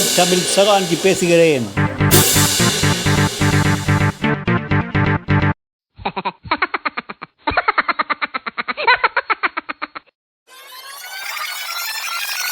DI Tamil சகாஞ்சி பேசுகிறேன்.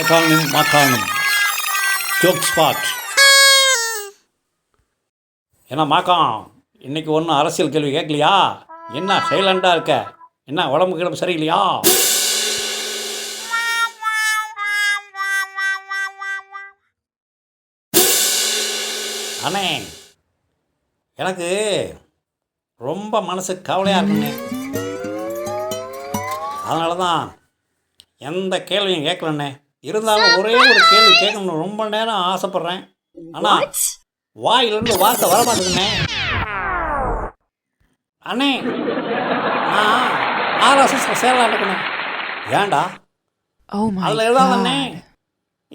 எக்கானமும் மாக்காணும் ஜோக் ஸ்பாட் என்ன மாக்கா இன்னைக்கு ஒன்றும் அரசியல் கேள்வி கேட்கலையா? என்ன சைலண்டாக இருக்க? என்ன உடம்பு கிடம்பு சரியில்லையா? அண்ணே எனக்கு ரொம்ப மனசு கவலையாக இருக்குண்ணே. அதனால தான் எந்த கேள்வியும் கேட்கலண்ணே. இருந்தாலும் ஒரே ஒரு கேள்வி கேட்கணும்னு ரொம்ப நேரம் ஆசைப்பட்றேன். ஆனால் வாயிலிருந்து வார்த்தை வர மாட்டேங்குண்ணே அண்ணே நான் ஆர்எஸ்எஸ் சேரலாட்டுக்குண்ணே ஏன்டா? Oh my அதில் எழுதாதண்ணே god.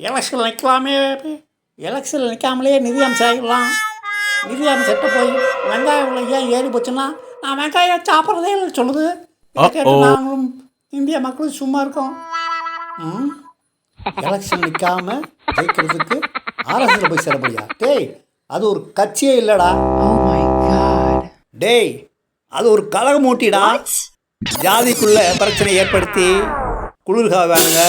எலெக்ஷனில் நிற்கலாமே எலெக்ஷனில் நிற்காமலே நிதி அமைச்சர் ஆகிடலாம் நிதி அமைச்சர்கிட்ட போய் வெங்காயம் விலை ஏன் ஏறி போச்சுன்னா நான் வெங்காயம் சாப்பிட்றதே இல்லை சொல்லுது. நாங்களும் இந்திய மக்களும் சும்மா இருக்கோம். ம்? எலெக்ஷன் நிற்காம ஜெயிக்கிறதுக்கு ஆர்எஸ்எஸ்ல போய் சேரப்படியா டேய் அது ஒரு கட்சியே இல்லைடா. Oh my god. டேய் அது ஒரு கலகம் மூட்டிடா. ஜாதிக்குள்ள பிரச்சனை ஏற்படுத்தி குளிர்காவானுங்க.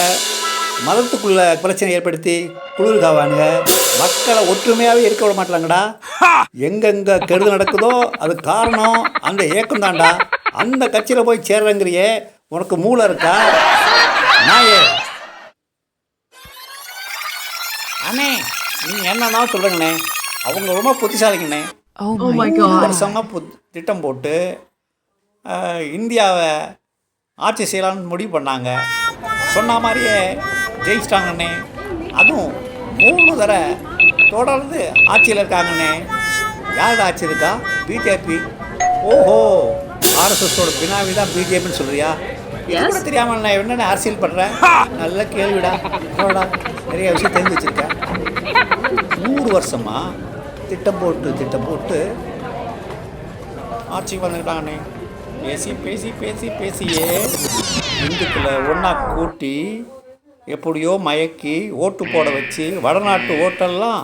மதத்துக்குள்ள பிரச்சனை ஏற்படுத்தி குளிர்காவானுங்க. மக்களை ஒற்றுமையாகவே இருக்க விட மாட்டாங்கடா. எங்கெங்க கெடுதல் நடக்குதோ அது காரணம் அந்த ஏக்கம் தான்டா. அந்த கட்சியில் போய் சேர்றங்கிறியே உனக்கு மூளை இருக்கா? நாயே. அண்ணே நீங்கள் என்னன்னா சொல்லுங்கண்ணே அவங்க ரொம்ப புத்திசாலிங்கண்ணே. Oh, Oh. வருஷமாக பு திட்டம் போட்டு இந்தியாவை ஆட்சி செய்யலாம்னு முடிவு பண்ணாங்க. சொன்ன மாதிரியே ஜெயிச்சிட்டாங்கண்ணே. அதுவும் மூணு தடவை தொடர்ந்து ஆட்சியில் இருக்காங்கண்ணே. யார் ஆட்சி இருக்கா? பிஜேபி ஓஹோ ஆர்எஸ்எஸோட பினாவி தான் பிஜேபின்னு சொல்றியா? இது கூட தெரியாமல் நான் என்னென்ன அரசியல் பண்ணுறேன் நல்ல கேள்விடா. அவ்வளோடா நிறைய விஷயம் தெரிஞ்சு வச்சுருக்கேன். நூறு வருஷமா திட்டம் போட்டு திட்டம் போட்டு ஆட்சிக்கு வந்துட்டாங்கண்ணே பேசி பேசி பேசி பேசியே. இந்துக்களை ஒன்றா கூட்டி எப்படியோ மயக்கி ஓட்டு போட வச்சு வடநாட்டு ஓட்டெல்லாம்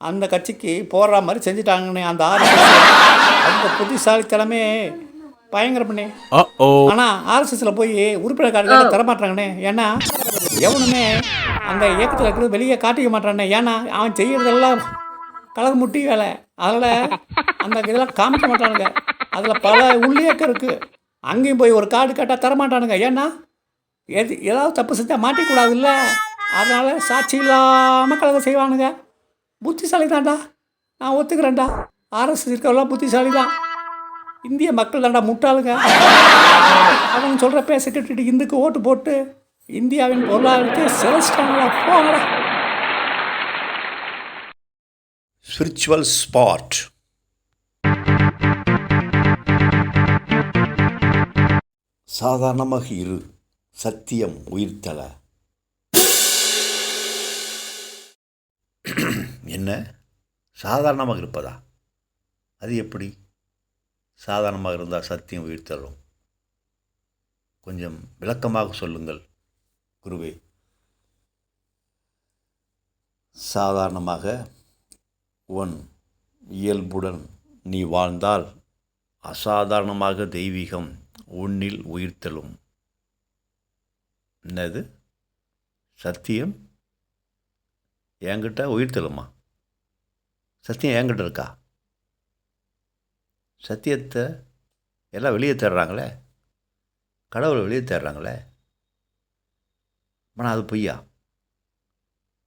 அந்த கட்சிக்கு போடுற மாதிரி செஞ்சுட்டாங்கண்ணே. அந்த ஆர்எஸ்எஸ் அந்த புத்திசாலித்தனமே பயங்கரப்பண்ணே ஆனால் ஆர்எஸ்எஸ்ல போய் உறுப்பினர் கார்டு கேட்டா தர மாட்டாங்கண்ணே ஏன்னா எவனுமே அந்த இயக்கத்தில் இருக்கிறது வெளியே காட்டிக்க மாட்டானே. ஏன்னா அவன் செய்யறதெல்லாம் கலர் முட்டி வேலை. அதில் அந்த இதெல்லாம் காமிக்க மாட்டானுங்க. அதில் பல உள்ளியக்கம் இருக்குது அங்கேயும் போய் ஒரு கார்டு கேட்டால் தரமாட்டானுங்க. ஏன்னா எது ஏதாவது தப்பு செஞ்சால் மாட்டிக்கூடாதுல்ல? அதனால் சாட்சி இல்லாமல் கலகம் செய்வானுங்க. புத்திசாலி தான்டா நான் ஒத்துக்கிறேன்டா. ஆர்எஸ் இருக்கவெல்லாம் புத்திசாலி தான் இந்திய மக்கள் தான்டா முட்டாளுங்க. அவங்க சொல்கிற பேச கேட்டுட்டு இந்துக்கு ஓட்டு போட்டு இந்தியாவின் பொருளாதாரத்தை சிரச்சிட்டாங்களா போங்கடா. ஸ்பிரிச்சுவல் ஸ்பாட் சாதாரணமாக இரு. சத்தியம் உயிர்த்தல. என்ன? சாதாரணமாக இருப்பதா? அது எப்படி? சாதாரணமாக இருந்தால் சத்தியம் உயிர்த்தலும். கொஞ்சம் விளக்கமாக சொல்லுங்கள் குருவே. சாதாரணமாக உன் இயல்புடன் நீ வாழ்ந்தால் அசாதாரணமாக தெய்வீகம் உன்னில் உயிர்த்தலும். என்னது? சத்தியம்? என்கிட்ட உயிர் உயிர்த்தலுமா சத்தியம் என்கிட்ட இருக்கா? சத்தியத்தை எல்லாம் வெளியே தேடுறாங்களே? கடவுளை வெளியே தேடுறாங்களே? ஆனால் அது பொய்யா?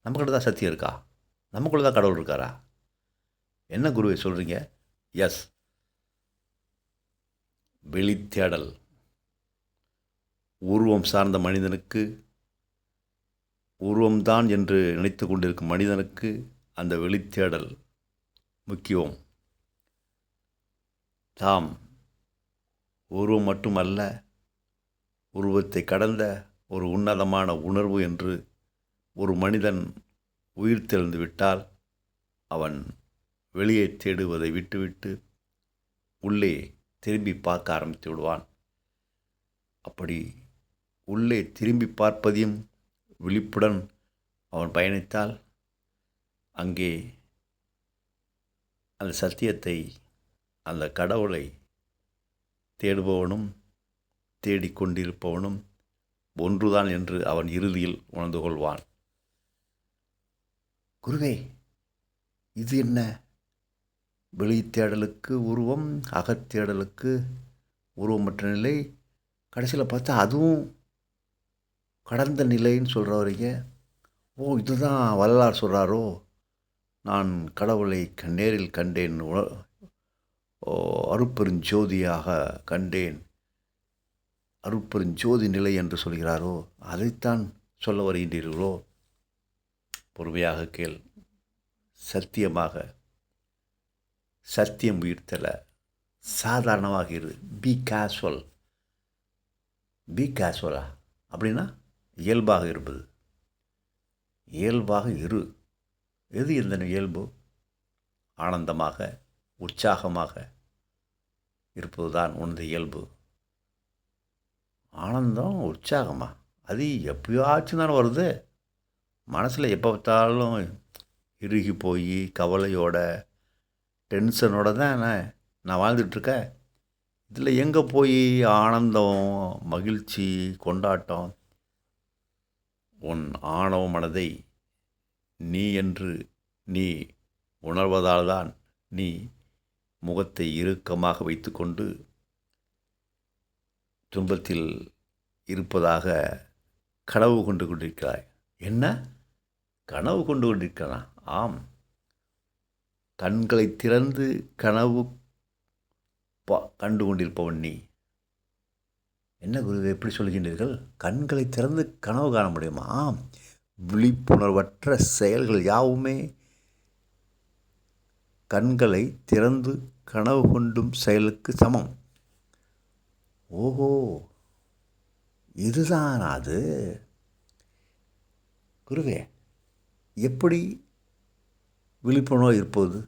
நம்மக்கிட்ட தான் சத்தியம் இருக்கா? நமக்குள்ளே தான் கடவுள் இருக்காரா? என்ன குருவை சொல்கிறீங்க எஸ் வெளித்தேடல். உருவம் சார்ந்த மனிதனுக்கு உருவம்தான் என்று நினைத்து கொண்டிருக்கும் மனிதனுக்கு அந்த வெளித்தேடல் முக்கியம். தாம் உருவம் மட்டுமல்ல உருவத்தை கடந்த ஒரு உன்னதமான உணர்வு என்று ஒரு மனிதன் உயிர் தெழுந்து விட்டால் அவன் வெளியே தேடுவதை விட்டுவிட்டு உள்ளே திரும்பி பார்க்க ஆரம்பித்து விடுவான். அப்படி உள்ளே திரும்பி பார்ப்பதையும் விழிப்புடன் அவன் பயணித்தால் அங்கே அந்த சத்தியத்தை அந்த கடவுளை தேடுபவனும் தேடிக்கொண்டிருப்பவனும் ஒன்றுதான் என்று அவன் இறுதியில் உணர்ந்து கொள்வான். குருவே இது என்ன? வெளித்தேடலுக்கு உருவம் அகத்தேடலுக்கு உருவமற்ற நிலை. கடைசியில் பார்த்தா அதுவும் கடந்த நிலைன்னு சொல்கிறவரைங்க ஓ இதுதான் வள்ளலார் சொல்கிறாரோ நான் கடவுளை க- நேரில் கண்டேன். உண- ஓ, கண்டேன். அருப்பெருஞ்சோதி நிலை என்று சொல்கிறாரோ? அதைத்தான் சொல்ல வருகின்றீர்களோ? பொறுமையாக கேள். சத்தியமாக. சத்தியம் உயிர்த்தல. சாதாரணமாக இரு பி கேஷுவல் பி கேஷுவலா அப்படின்னா இயல்பாக இருப்பது. இயல்பாக இரு. எது எந்த இயல்பு? ஆனந்தமாக உற்சாகமாக இருப்பதுதான் உனது இயல்பு. ஆனந்தம் உற்சாகமா? அது எப்பயாச்சும் தானே வருது. மனசில் எப்போ பார்த்தாலும் இறுகி போய் கவலையோட டென்ஷனோட தான் நான் நான் வாழ்ந்துட்டுருக்கேன் இதில் எங்கே போய் ஆனந்தம் மகிழ்ச்சி கொண்டாட்டம் உன் ஆணவ மனதை நீ என்று நீ உணர்வதால்தான் நீ முகத்தை இறுக்கமாக வைத்துக்கொண்டு துன்பத்தில் இருப்பதாக கனவு கொண்டு கொண்டிருக்கிறாய். என்ன? கனவு கொண்டு கொண்டிருக்கிறான்? ஆம். கண்களை திறந்து கனவு பா கண்டு கொண்டிருப்பவன் நீ. என்ன குருவே எப்படி சொல்கின்றீர்கள்? கண்களை திறந்து கனவு காண முடியுமா? விழிப்புணர்வற்ற செயல்கள் யாவுமே? கண்களை திறந்து கனவு கொண்டும் செயலுக்கு சமம். ஓஹோ இதுதான் அது. குருவே எப்படி விழிப்புணர்வு இருப்பது?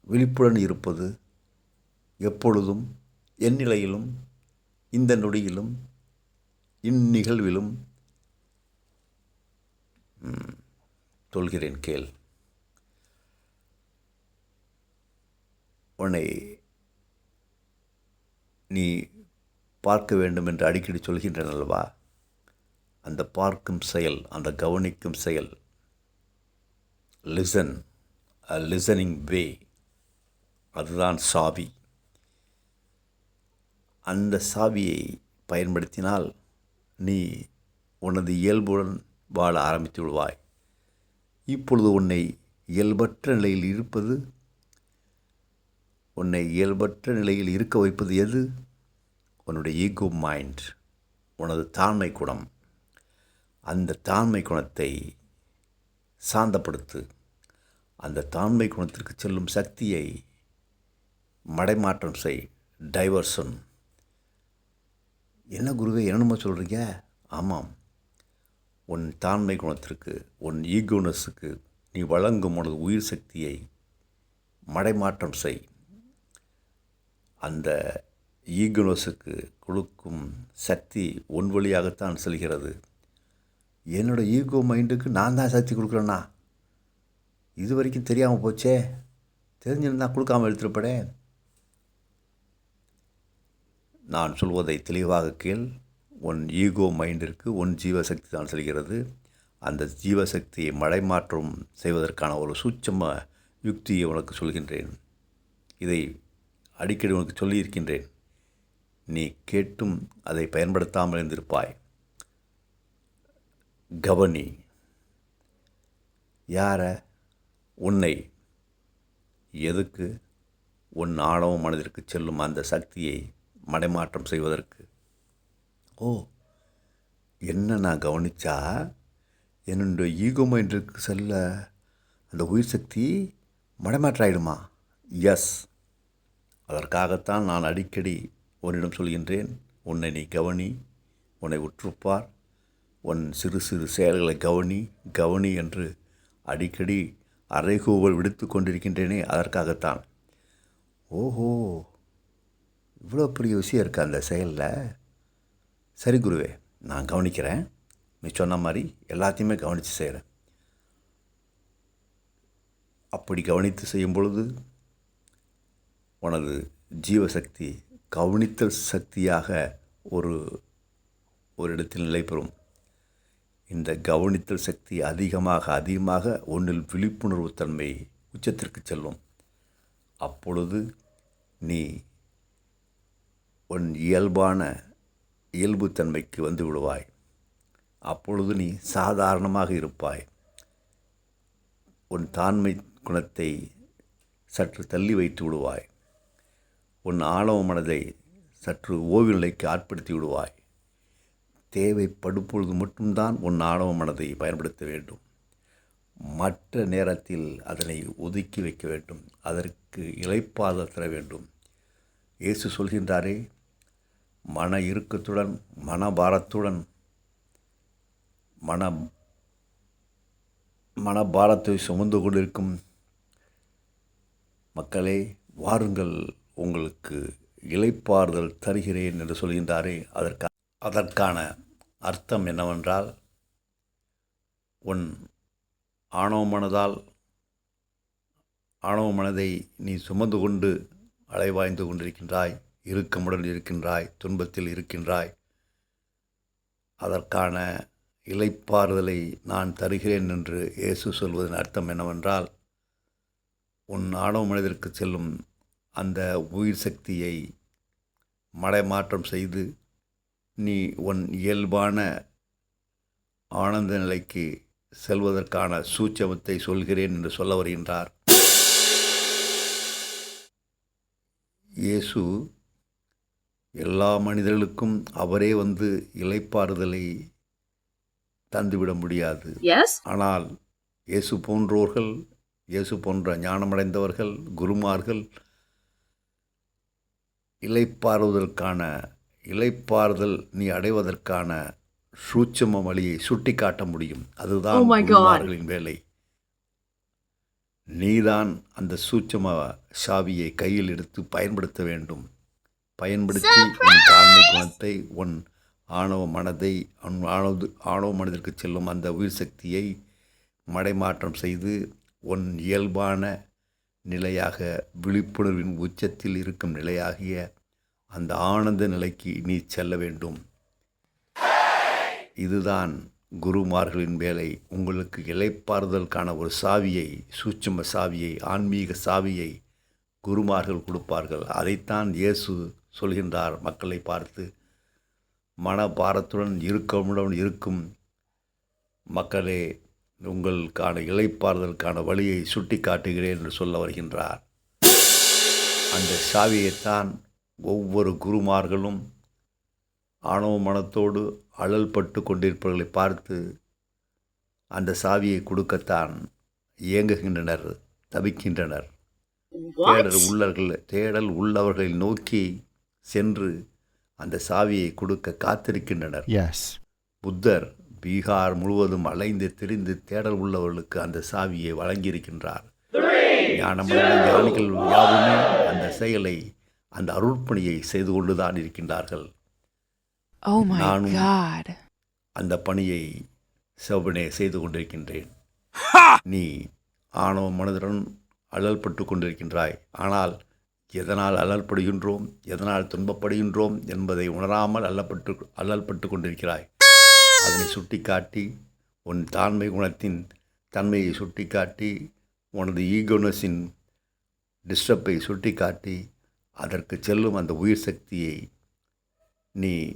விழிப்புடன் இருப்பது எப்பொழுதும்? என் நிலையிலும் இந்த நொடியிலும் இந்நிகழ்விலும் சொல்கிறேன் கேள். உன்னை நீ பார்க்க வேண்டும் என்று அடிக்கடி சொல்கின்றன அல்லவா? அந்த பார்க்கும் செயல் அந்த கவனிக்கும் செயல். லிசன் அ லிசனிங் வே அதுதான் சாவி. அந்த சாவியை பயன்படுத்தினால் நீ உனது இயல்புடன் வாழ ஆரம்பித்து விடுவாய். இப்பொழுது உன்னை இயல்பற்ற நிலையில் இருப்பது? உன்னை இயல்பற்ற நிலையில் இருக்க வைப்பது எது? உன்னுடைய ஈகோ மைண்ட் உனது தாண்மை குணம். அந்த தாண்மை குணத்தை சாந்தப்படுத்து. அந்த தாண்மை குணத்திற்கு செல்லும் சக்தியை மடைமாற்றம் செய் டைவர்ஷன் என்ன குருவே என்னமோ சொல்கிறீங்க ஆமாம். உன் தாண்மை குணத்திற்கு உன் ஈகோனஸுக்கு நீ வழங்கும் உனது உயிர் சக்தியை மடைமாற்றம் செய். அந்த ஈகோனஸுக்கு கொடுக்கும் சக்தி உன் வழியாகத்தான் செல்கிறது. என்னோட ஈகோ மைண்டுக்கு நான் தான் சக்தி கொடுக்குறேன்னா? இது வரைக்கும் தெரியாமல் போச்சே. தெரிஞ்சிருந்தா கொடுக்காமல் எடுத்துருப்படே நான் சொல்வதை தெளிவாக கேள். உன் ஈகோ மைண்டிற்கு உன் ஜீவசக்தி தான் செல்கிறது. அந்த ஜீவசக்தியை மடைமாற்றம் செய்வதற்கான ஒரு சூட்சம யுக்தியை உனக்கு சொல்கின்றேன். இதை அடிக்கடி உனக்கு சொல்லியிருக்கின்றேன். நீ கேட்டும் அதை பயன்படுத்தாமல் இருந்திருப்பாய். கவனி யார? உன்னை. எதுக்கு? உன் ஆணவ மனதிற்கு செல்லும் அந்த சக்தியை மடைமாற்றம் செய்வதற்கு. ஓ என்ன நான் கவனித்தா என்னுடைய ஈகோ மைண்டிற்கு செல்ல அந்த உயிர் சக்தி மடமாற்றாயிடுமா? எஸ் அதற்காகத்தான் நான் அடிக்கடி உன்னிடம் சொல்கின்றேன் உன்னை நீ கவனி உன்னை உற்றுப்பார் உன் சிறு சிறு செயல்களை கவனி கவனி என்று அடிக்கடி அறைகூவல் விடுத்து கொண்டிருக்கின்றேனே அதற்காகத்தான். ஓஹோ இவ்வளோ பெரிய விஷயம் இருக்குது அந்த செயலில்? சரி குருவே நான் கவனிக்கிறேன். நீ சொன்ன மாதிரி எல்லாத்தையுமே கவனித்து செய்கிறேன் அப்படி கவனித்து செய்யும் பொழுது உனது ஜீவசக்தி கவனித்தல் சக்தியாக ஒரு ஒரு இடத்தில் நிலை பெறும். இந்த கவனித்தல் சக்தி அதிகமாக அதிகமாக ஒன்றில் விழிப்புணர்வு தன்மை உச்சத்திற்கு செல்லும். அப்பொழுது நீ உன் இயல்பான இயல்புத்தன்மைக்கு வந்து விடுவாய். அப்பொழுது நீ சாதாரணமாக இருப்பாய். உன் தாண்மை குணத்தை சற்று தள்ளி வைத்து விடுவாய். உன் ஆணவ மனதை சற்று ஓய்வு நிலைக்கு ஆட்படுத்தி விடுவாய். தேவைப்படும்பொழுது மட்டும்தான் உன் ஆணவ மனதை பயன்படுத்த வேண்டும். மற்ற நேரத்தில் அதனை ஒதுக்கி வைக்க வேண்டும். அதற்கு இளைப்பாத தர வேண்டும். இயேசு சொல்கின்றாரே மன இறுக்கத்துடன் மனபாரத்துடன் மன மனபாரத்தை சுமந்து கொண்டிருக்கும் மக்களே வாருங்கள் உங்களுக்கு இலைப்பாறுதல் தருகிறேன் என்று சொல்கின்றாரே அதற்கா அதற்கான அர்த்தம் என்னவென்றால் உன் ஆணவ மனதால் ஆணவ மனதை நீ சுமந்து கொண்டு அலைவாய்ந்து கொண்டிருக்கின்றாய். இறுக்கமுடன் இருக்கின்றாய் துன்பத்தில் இருக்கின்றாய். அதற்கான இலைப்பாறுதலை நான் தருகிறேன் என்று இயேசு சொல்வதன் அர்த்தம் என்னவென்றால் உன் ஆணவ மனதிற்கு செல்லும் அந்த உயிர் சக்தியை மடைமாற்றம் செய்து நீ உன் இயல்பான ஆனந்த நிலைக்கு செல்வதற்கான சூட்சமத்தை சொல்கிறேன் என்று சொல்ல வருகின்றார். இயேசு எல்லா மனிதர்களுக்கும் அவரே வந்து இலைப்பாறுதலை தந்துவிட முடியாது? ஆனால் இயேசு போன்றோர்கள் இயேசு போன்ற ஞானமடைந்தவர்கள் குருமார்கள் இலைப்பாறுவதற்கான இலைப்பாறுதல் நீ அடைவதற்கான சூட்சம வழியை சுட்டிக்காட்ட முடியும் அதுதான் Oh. குருமார்களின் வேலை நீதான் அந்த சூட்சம சாவியை கையில் எடுத்து பயன்படுத்த வேண்டும் பயன்படுத்தி உன் தாழ்மை குணத்தை உன் ஆணவ மனதை உன் ஆணவ ஆணவ மனதிற்கு செல்லும் அந்த உயிர் சக்தியை மடைமாற்றம் செய்து உன் இயல்பான நிலையாக விழிப்புணர்வின் உச்சத்தில் இருக்கும் நிலையாகிய அந்த ஆனந்த நிலைக்கு நீ செல்ல வேண்டும். இதுதான் குருமார்களின் வேலை. உங்களுக்கு இலைப்பாறுதலுக்கான ஒரு சாவியை சூட்சும சாவியை ஆன்மீக சாவியை குருமார்கள் கொடுப்பார்கள். அதைத்தான் இயேசு சொல்கின்றார் மக்களை பார்த்து. மனபாரத்துடன் இருக்கமுடன் இருக்கும் மக்களே உங்களுக்கான இலைப்பாறுதலுக்கான வழியை சுட்டி காட்டுகிறேன் என்று சொல்ல வருகின்றார். அந்த சாவியைத்தான் ஒவ்வொரு குருமார்களும் ஆணவ மனத்தோடு அழல் பட்டு கொண்டிருப்பவர்களை பார்த்து அந்த சாவியை கொடுக்கத்தான் இயங்குகின்றனர் தவிக்கின்றனர்? தேடல் உள்ளவர்கள் தேடல் உள்ளவர்களை நோக்கி சென்று அந்த சாவியை கொடுக்க காத்திருக்கின்றனர். புத்தர் பீகார் முழுவதும் அலைந்து திரிந்து தேடல் உள்ளவர்களுக்கு அந்த சாவியை வழங்கியிருக்கின்றார். ஞானமடைந்த ஞானிகள் யாருமே அந்த செயலை அந்த அருட்பணியை செய்து கொண்டுதான் இருக்கின்றார்கள். Oh my நானும் God. அந்த பணியை செவனே செய்து கொண்டிருக்கின்றேன். நீ ஆணவ மனதுடன் அழல்பட்டு கொண்டிருக்கின்றாய். ஆனால் எதனால் அல்லல்படுகின்றோம் எதனால் துன்பப்படுகின்றோம் என்பதை உணராமல் அல்லப்பட்டு அல்லல்பட்டு கொண்டிருக்கிறாய். அதனை சுட்டிக்காட்டி உன் தாண்மை குணத்தின் தன்மையை சுட்டிக்காட்டி உனது ஈகோனஸின் டிஸ்டர்பை சுட்டிக்காட்டி அதற்கு செல்லும் அந்த உயிர் சக்தியை நீ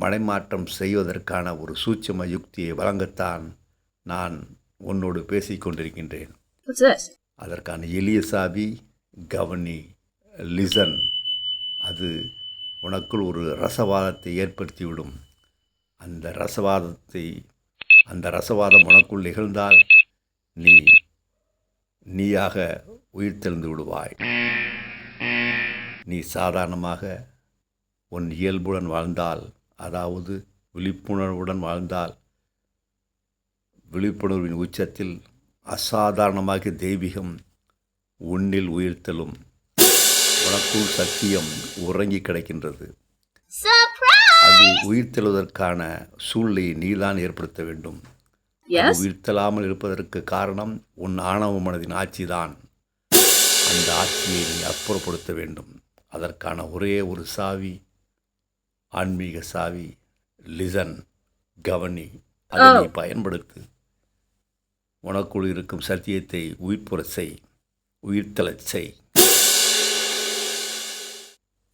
மடைமாற்றம் செய்வதற்கான ஒரு சூட்சும யுக்தியை வழங்கத்தான் நான் உன்னோடு பேசிக் கொண்டிருக்கின்றேன். What's this? அதற்கான எளிய சாவி கவனி. லிசன். அது உனக்குள் ஒரு ரசவாதத்தை ஏற்படுத்திவிடும். அந்த ரசவாதத்தை அந்த ரசவாதம் உனக்குள் நிகழ்ந்தால் நீ நீயாக உயிர்த்தெழுந்து விடுவாய். நீ சாதாரணமாக உன் இயல்புடன் வாழ்ந்தால் அதாவது விழிப்புணர்வுடன் வாழ்ந்தால் விழிப்புணர்வின் உச்சத்தில் அசாதாரணமாக தெய்வீகம் உன்னில் உயிர்த்தலும் உனக்குள் சத்தியம் உறங்கி கிடக்கின்றது. அது உயிர்த்தெழுவதற்கான சூழ்நிலையை நீதான் ஏற்படுத்த வேண்டும். உயிர்த்தலாமல் இருப்பதற்கு காரணம் உன் ஆணவ மனதின் ஆட்சிதான். அந்த ஆட்சியை நீ அப்புறப்படுத்த வேண்டும். அதற்கான ஒரே ஒரு சாவி ஆன்மீக சாவி லிசன் கவனி. அதை நீ பயன்படுத்து. உனக்குள் இருக்கும் சத்தியத்தை உயிர்ப்புறச் செய் உயிர்த்தலச் செய்.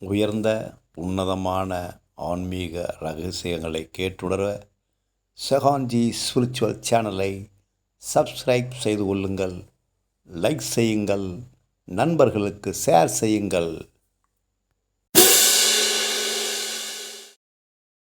உயர்ந்த உன்னதமான ஆன்மீக ரகசியங்களை கேட்டுணர செகான்ஜி ஸ்பிரிச்சுவல் சேனலை சப்ஸ்கிரைப் செய்து கொள்ளுங்கள் லைக் செய்யுங்கள் நண்பர்களுக்கு ஷேர் செய்யுங்கள்.